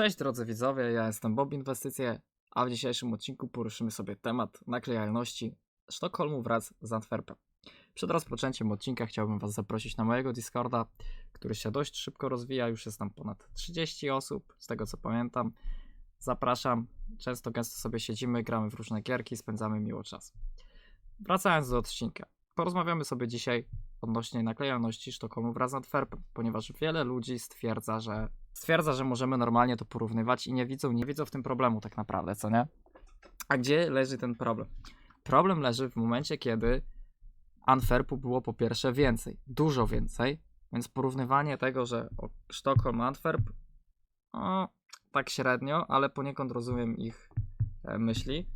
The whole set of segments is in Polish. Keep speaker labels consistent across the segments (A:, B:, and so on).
A: Cześć drodzy widzowie, ja jestem Bob Inwestycje, a w dzisiejszym odcinku poruszymy sobie temat naklejalności Sztokholmu wraz z Antwerpem. Przed rozpoczęciem odcinka chciałbym Was zaprosić na mojego Discorda, który się dość szybko rozwija, już jest tam ponad 30 osób, z tego co pamiętam. Zapraszam, często gęsto sobie siedzimy, gramy w różne gierki, spędzamy miło czas. Wracając do odcinka, porozmawiamy sobie dzisiaj odnośnie naklejalności Sztokholmu wraz z Antwerpem, ponieważ wiele ludzi stwierdza, że stwierdza, że możemy normalnie to porównywać i nie widzą, nie widzą w tym problemu tak naprawdę, co nie? A gdzie leży ten problem? Problem leży w momencie, kiedy Antwerpu było po pierwsze więcej, dużo więcej, więc porównywanie tego, że Sztokholm, Antwerp, o, tak średnio, ale poniekąd rozumiem ich e, myśli.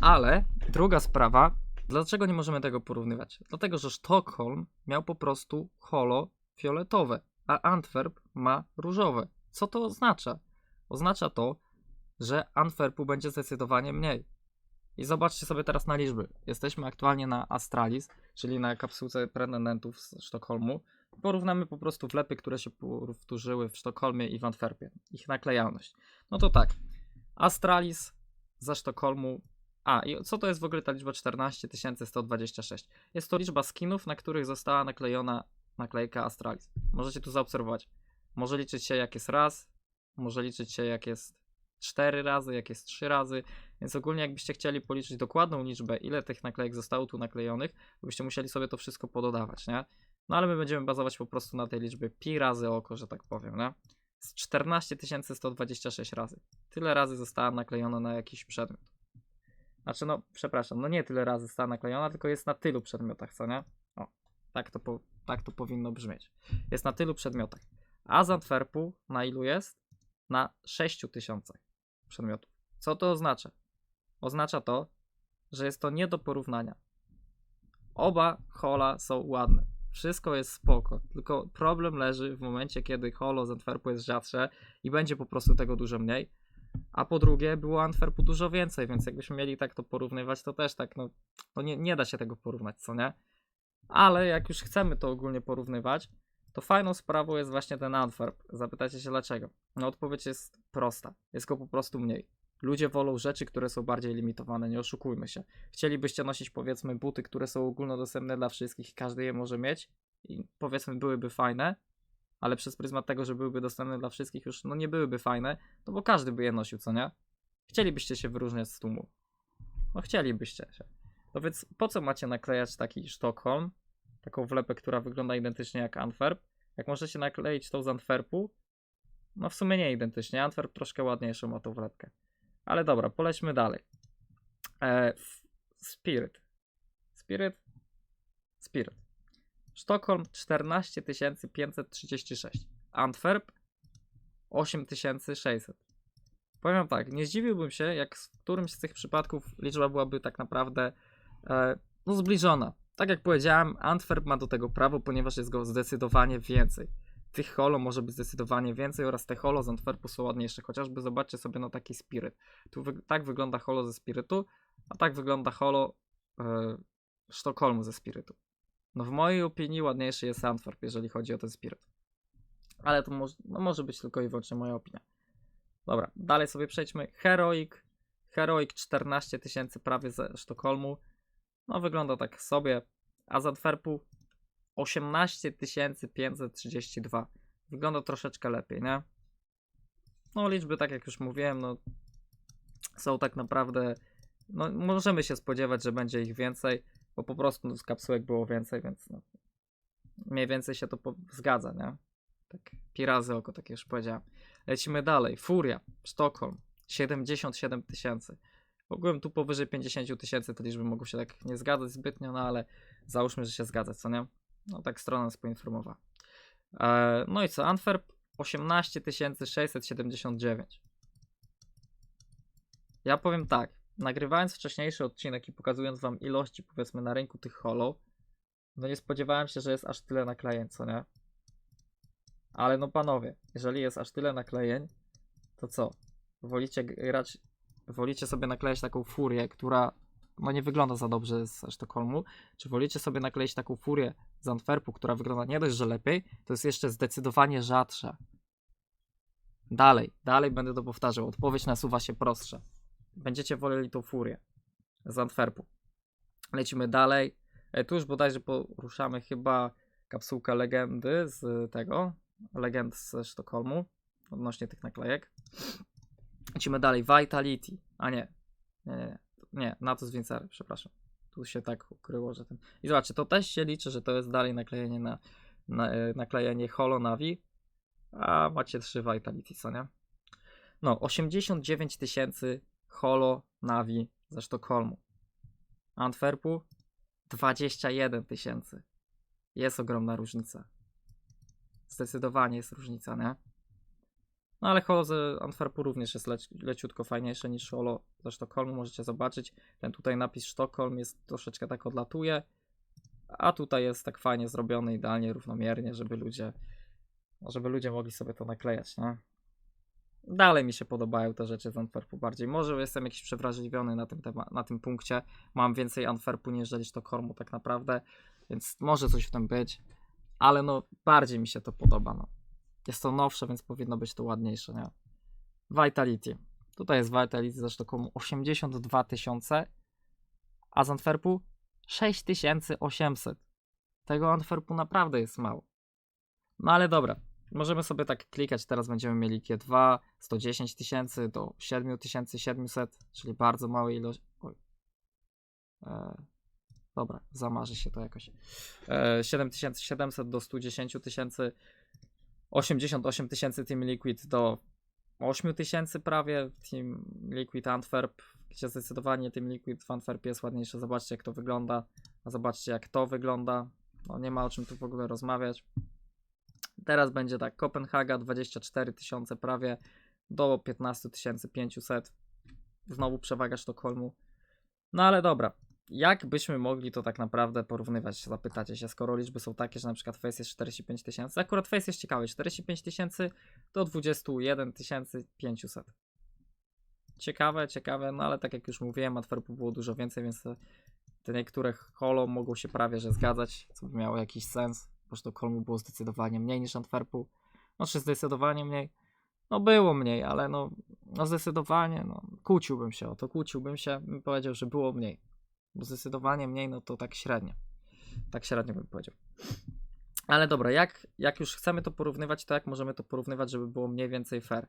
A: Ale druga sprawa, dlaczego nie możemy tego porównywać? Dlatego, że Sztokholm miał po prostu holo fioletowe, a Antwerp ma różowe. Co to oznacza? Oznacza to, że Antwerpu będzie zdecydowanie mniej. I zobaczcie sobie teraz na liczby. Jesteśmy aktualnie na Astralis, czyli na kapsułce pretendentów z Sztokholmu. Porównamy po prostu wlepy, które się powtórzyły w Sztokholmie i w Antwerpie. Ich naklejalność. No to tak. Astralis ze Sztokholmu. A, i co to jest w ogóle ta liczba 14126? Jest to liczba skinów, na których została naklejona naklejka Astralis. Możecie tu zaobserwować. Może liczyć się jak jest raz, może liczyć się jak jest 4 razy, jak jest 3 razy. Więc ogólnie jakbyście chcieli policzyć dokładną liczbę, ile tych naklejek zostało tu naklejonych, to byście musieli sobie to wszystko pododawać, nie? No ale my będziemy bazować po prostu na tej liczbie pi razy oko, że tak powiem, nie? Z 14 126 razy. Tyle razy została naklejona na jakiś przedmiot. Znaczy, no, przepraszam, no nie tyle razy została naklejona, tylko jest na tylu przedmiotach, co nie? O, tak to, po, tak to powinno brzmieć. Jest na tylu przedmiotach. A z Antwerpu na ilu jest? Na 6000 przedmiotów. Co to oznacza? Oznacza to, że jest to nie do porównania. Oba hola są ładne. Wszystko jest spoko. Tylko problem leży w momencie, kiedy holo z Antwerpu jest rzadsze i będzie po prostu tego dużo mniej. A po drugie, było Antwerpu dużo więcej, więc jakbyśmy mieli tak to porównywać, to też tak, no, nie, nie da się tego porównać, co nie? Ale jak już chcemy to ogólnie porównywać, to fajną sprawą jest właśnie ten Antwerp. Zapytacie się dlaczego? No odpowiedź jest prosta. Jest go po prostu mniej. Ludzie wolą rzeczy, które są bardziej limitowane, nie oszukujmy się. Chcielibyście nosić powiedzmy buty, które są ogólnodostępne dla wszystkich i każdy je może mieć i powiedzmy byłyby fajne, ale przez pryzmat tego, że byłyby dostępne dla wszystkich już no nie byłyby fajne, no bo każdy by je nosił, co nie? Chcielibyście się wyróżniać z tłumu. No chcielibyście się. No więc po co macie naklejać taki Sztokholm, taką wlepę, która wygląda identycznie jak Antwerp, jak możecie nakleić tą z Antwerpu, no w sumie nie identycznie. Antwerp troszkę ładniejszą ma tą wlepkę. Ale dobra, polećmy dalej. E, Spirit. Spirit. Spirit. Sztokholm 14 536. Antwerp 8600. Powiem tak, nie zdziwiłbym się, jak w którymś z tych przypadków liczba byłaby tak naprawdę e, no zbliżona. Tak jak powiedziałem, Antwerp ma do tego prawo, ponieważ jest go zdecydowanie więcej. Tych holo może być zdecydowanie więcej oraz te holo z Antwerpu są ładniejsze. Chociażby zobaczcie sobie na taki spiryt. Tu wy- tak wygląda holo ze spirytu, a tak wygląda holo e, Sztokholmu ze spirytu. No w mojej opinii ładniejszy jest Antwerp, jeżeli chodzi o ten spiryt. Ale to może, no może być tylko i wyłącznie moja opinia. Dobra, dalej sobie przejdźmy. Heroic. Heroic 14 tysięcy prawie ze Sztokholmu. No wygląda tak sobie. A z Antwerpu 18 532. Wygląda troszeczkę lepiej, nie? No liczby, tak jak już mówiłem, no są tak naprawdę, no możemy się spodziewać, że będzie ich więcej, bo po prostu z kapsułek było więcej, więc no, mniej więcej się to po- zgadza, nie? Tak, pi razy oko, tak już powiedziałem. Lecimy dalej. Furia, Sztokholm, 77 tysięcy. Ogółem tu powyżej 50 tysięcy te liczby mogą się tak nie zgadzać zbytnio, no ale załóżmy, że się zgadza, co nie? No tak strona nas poinformowała. E, no i co? Antwerp 18 679. Ja powiem tak. Nagrywając wcześniejszy odcinek i pokazując wam ilości, powiedzmy, na rynku tych holo, no nie spodziewałem się, że jest aż tyle naklejeń, co nie? Ale no panowie, jeżeli jest aż tyle naklejeń, to co? Wolicie grać, wolicie sobie naklejać taką furię, która no nie wygląda za dobrze z Sztokholmu, czy wolicie sobie nakleić taką furię z Antwerpu, która wygląda nie dość, że lepiej, to jest jeszcze zdecydowanie rzadsza. Dalej, dalej będę to powtarzał. Odpowiedź nasuwa się prostsza. Będziecie woleli tą furię z Antwerpu. Lecimy dalej. E, Tu już bodajże poruszamy chyba kapsułkę legendy z tego, legend ze Sztokholmu, odnośnie tych naklejek. Lecimy dalej. Vitality. A nie. Nie, nie, nie. Nie, na to z Vincery, przepraszam. Tu się tak ukryło, że ten. I zobaczcie, to też się liczy, że to jest dalej naklejenie na, na e, naklejenie Holo Navi. A macie trzy Vitality, co nie? No, 89 tysięcy Holo Navi ze Sztokholmu. Antwerpu 21 tysięcy. Jest ogromna różnica. Zdecydowanie jest różnica, nie? No ale holo z Antwerpu również jest leci leciutko fajniejsze niż holo ze Sztokholmu. Możecie zobaczyć. Ten tutaj napis Sztokholm jest troszeczkę tak odlatuje. A tutaj jest tak fajnie zrobiony, idealnie, równomiernie, żeby ludzie, żeby ludzie mogli sobie to naklejać, nie? Dalej mi się podobają te rzeczy z Antwerpu bardziej. Może jestem jakiś przewrażliwiony na tym, tema- na tym punkcie. Mam więcej Antwerpu niż Sztokholmu tak naprawdę, więc może coś w tym być. Ale no, bardziej mi się to podoba, no. Jest to nowsze, więc powinno być to ładniejsze, nie? Vitality. Tutaj jest Vitality ze Sztokholmu 82 tysiące, a z Antwerpu 6800. Tego Antwerpu naprawdę jest mało. No ale dobra, możemy sobie tak klikać. Teraz będziemy mieli G2 110 tysięcy do 7700, czyli bardzo małe ilość. Oj. E, dobra, zamarzy się to jakoś. E, 7700 do 110 tysięcy. 88 tysięcy Team Liquid do 8 tysięcy prawie Team Liquid Antwerp, gdzie zdecydowanie Team Liquid w Antwerpie jest ładniejsze. Zobaczcie jak to wygląda, a zobaczcie jak to wygląda. No nie ma o czym tu w ogóle rozmawiać. Teraz będzie tak, Kopenhaga 24 tysiące prawie do 15 500. Znowu przewaga Sztokholmu. No ale dobra, jak byśmy mogli to tak naprawdę porównywać, zapytacie się, skoro liczby są takie, że na przykład Face jest 45 tysięcy, akurat Face jest ciekawy, 45 tysięcy do 21 500. Ciekawe, ciekawe, no ale tak jak już mówiłem, Antwerpu było dużo więcej, więc te, niektóre holo mogą się prawie że zgadzać, co by miało jakiś sens, bo Sztokholmu było zdecydowanie mniej niż Antwerpu, no czy zdecydowanie mniej, no było mniej, ale no, no zdecydowanie, no kłóciłbym się o to, kłóciłbym się, bym powiedział, że było mniej bo zdecydowanie mniej, no to tak średnio. Tak średnio bym powiedział. Ale dobra, jak, jak już chcemy to porównywać, to jak możemy to porównywać, żeby było mniej więcej fair?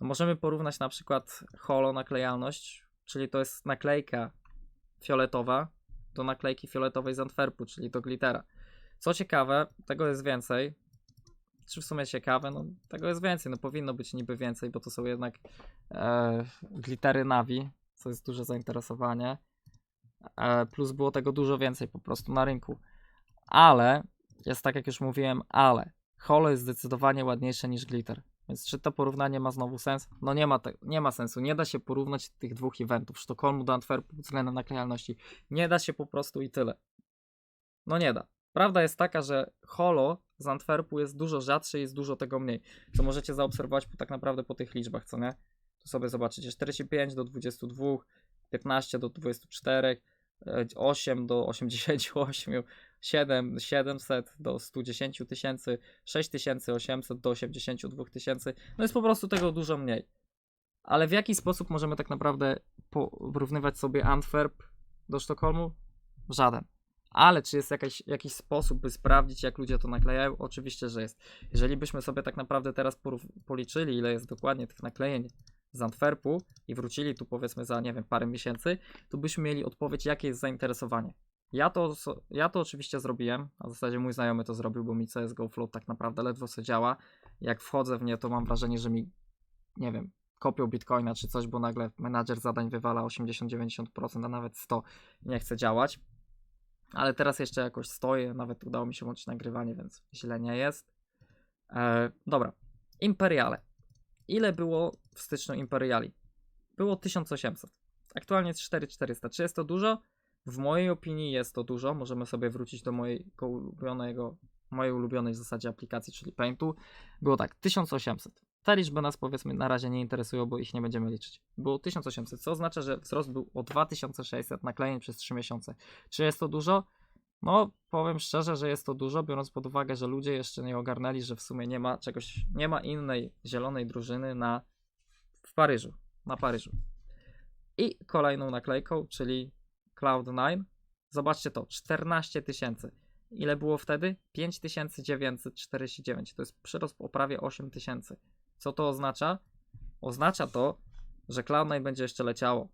A: No możemy porównać na przykład holo naklejalność, czyli to jest naklejka fioletowa do naklejki fioletowej z Antwerpu, czyli do glittera. Co ciekawe, tego jest więcej. Czy w sumie ciekawe? No, tego jest więcej. No powinno być niby więcej, bo to są jednak e, glittery Navi, co jest duże zainteresowanie. E, plus było tego dużo więcej po prostu na rynku. Ale, jest tak jak już mówiłem, ale Holo jest zdecydowanie ładniejsze niż Glitter. Więc czy to porównanie ma znowu sens? No nie ma, te, nie ma sensu. Nie da się porównać tych dwóch eventów, Sztokholmu do Antwerpu względem naklejalności. Nie da się po prostu i tyle. No nie da. Prawda jest taka, że Holo z Antwerpu jest dużo rzadszy i jest dużo tego mniej. Co możecie zaobserwować po, tak naprawdę po tych liczbach, co nie? Tu sobie zobaczycie 45 do 22, 15 do 24, 8 do 88, 7, 700 do 110 tysięcy, 6800 do 82 tysięcy. No jest po prostu tego dużo mniej. Ale w jaki sposób możemy tak naprawdę porównywać sobie Antwerp do Sztokholmu? Żaden. Ale czy jest jakaś, jakiś sposób, by sprawdzić, jak ludzie to naklejają? Oczywiście, że jest. Jeżeli byśmy sobie tak naprawdę teraz policzyli, ile jest dokładnie tych naklejeń z Antwerpu i wrócili tu powiedzmy za, nie wiem, parę miesięcy, to byśmy mieli odpowiedź, jakie jest zainteresowanie. Ja to, ja to oczywiście zrobiłem, a w zasadzie mój znajomy to zrobił, bo mi CSGO Flow tak naprawdę ledwo co działa. Jak wchodzę w nie, to mam wrażenie, że mi, nie wiem, kopią bitcoina czy coś, bo nagle menadżer zadań wywala 80-90%, a nawet 100 i nie chce działać. Ale teraz jeszcze jakoś stoję, nawet udało mi się łączyć nagrywanie, więc źle nie jest. Eee, dobra, Imperiale. Ile było w styczniu Imperiali? Było 1800. Aktualnie jest 4400. Czy jest to dużo? W mojej opinii jest to dużo. Możemy sobie wrócić do mojego ulubionego, mojej ulubionej w zasadzie aplikacji, czyli Paintu. Było tak, 1800. Te liczby nas powiedzmy na razie nie interesują, bo ich nie będziemy liczyć. Było 1800, co oznacza, że wzrost był o 2600 naklejeń przez 3 miesiące. Czy jest to dużo? No, powiem szczerze, że jest to dużo, biorąc pod uwagę, że ludzie jeszcze nie ogarnęli, że w sumie nie ma czegoś, nie ma innej zielonej drużyny na w Paryżu, na Paryżu. I kolejną naklejką, czyli Cloud9. Zobaczcie to, 14 tysięcy. Ile było wtedy? 5949. To jest przyrost o prawie 8 tysięcy. Co to oznacza? Oznacza to, że Cloud9 będzie jeszcze leciało.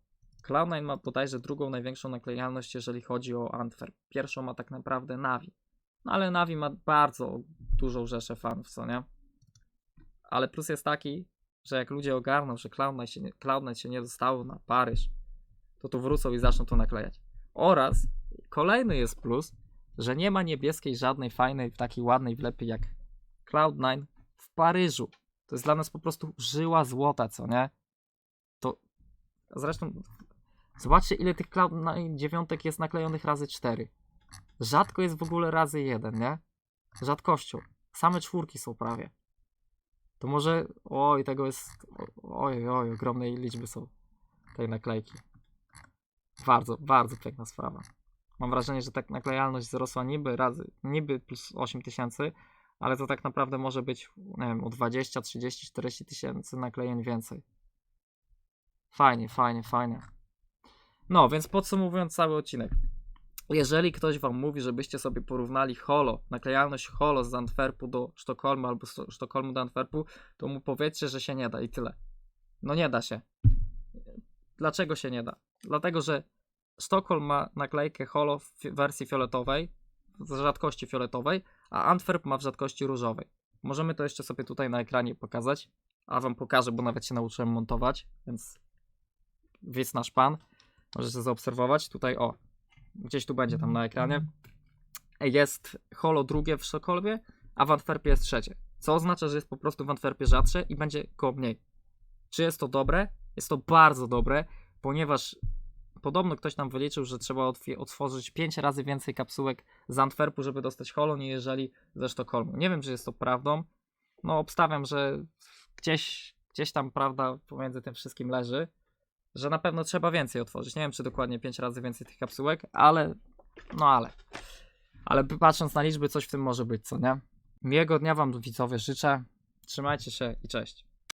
A: Cloud9 ma bodajże drugą największą naklejalność, jeżeli chodzi o Antwerp. Pierwszą ma tak naprawdę Navi. No ale Navi ma bardzo dużą rzeszę fanów, co nie? Ale plus jest taki, że jak ludzie ogarną, że Cloud9 się nie, Cloud9 się nie dostało na Paryż, to tu wrócą i zaczną to naklejać. Oraz kolejny jest plus, że nie ma niebieskiej żadnej fajnej, takiej ładnej wlepy jak Cloud9 w Paryżu. To jest dla nas po prostu żyła złota, co nie? To zresztą zobaczcie ile tych Cloud9 dziewiątek jest naklejonych razy 4. Rzadko jest w ogóle razy 1, nie? Rzadkością. Same czwórki są prawie. To może, oj, tego jest, oj, oj, ogromnej liczby są tej naklejki. Bardzo, bardzo piękna sprawa. Mam wrażenie, że tak naklejalność wzrosła niby razy, niby plus 8 tysięcy, ale to tak naprawdę może być, nie wiem, o 20, 30, 40 tysięcy naklejeń więcej. Fajnie, fajnie, fajnie. No, więc podsumowując cały odcinek. Jeżeli ktoś wam mówi, żebyście sobie porównali holo, naklejalność holo z Antwerpu do Sztokholmu albo z Sztokholmu do Antwerpu, to mu powiedzcie, że się nie da i tyle. No nie da się. Dlaczego się nie da? Dlatego, że Sztokholm ma naklejkę holo w wersji fioletowej, w rzadkości fioletowej, a Antwerp ma w rzadkości różowej. Możemy to jeszcze sobie tutaj na ekranie pokazać, a wam pokażę, bo nawet się nauczyłem montować, więc widz nasz pan. Możecie zaobserwować. Tutaj o, gdzieś tu będzie tam na ekranie. Jest holo drugie w Sztokholmie, a w Antwerpie jest trzecie. Co oznacza, że jest po prostu w Antwerpie rzadsze i będzie go mniej. Czy jest to dobre? Jest to bardzo dobre, ponieważ podobno ktoś tam wyliczył, że trzeba otworzyć 5 razy więcej kapsułek z Antwerpu, żeby dostać holo, jeżeli ze Sztokholmu. Nie wiem, czy jest to prawdą. No, obstawiam, że gdzieś, gdzieś tam prawda pomiędzy tym wszystkim leży, że na pewno trzeba więcej otworzyć. Nie wiem, czy dokładnie 5 razy więcej tych kapsułek, ale no ale. Ale patrząc na liczby, coś w tym może być, co nie? Miłego dnia Wam widzowie życzę. Trzymajcie się i cześć.